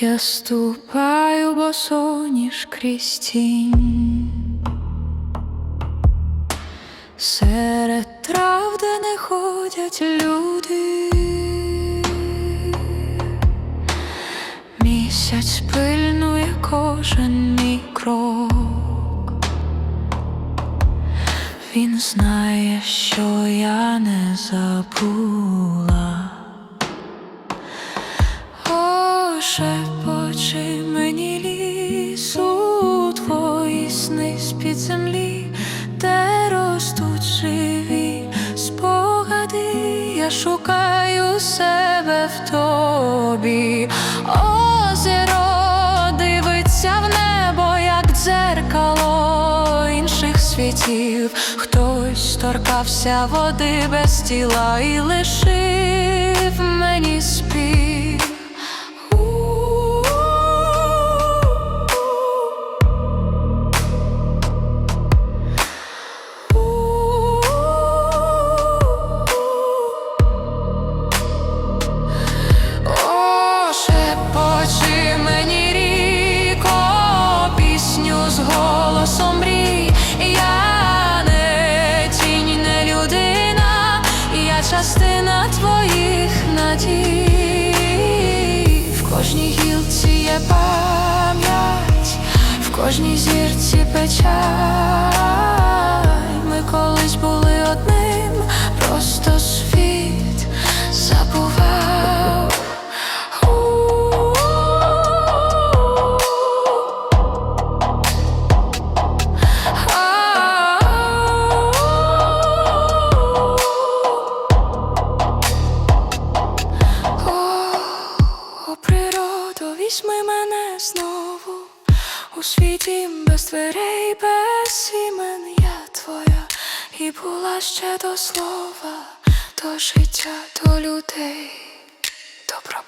Я ступаю босоніж крізь тінь Серед трав, де не ходять люди, місяць пильнує кожен мій крок. Він знає, що я не забула. О, шепочи мені лісу, твої сни з-під землі, де ростуть живі спогади, я шукаю себе в тобі. Озеро дивиться в небо, як дзеркало інших світів. Хтось торкався води без тіла і лишив мені кожній гілці є пам'ять, в кожній зірці печаль. Візьми мене знову. У світі без дверей, без імен. Я твоя, і була ще до слова, до життя, до людей. Добро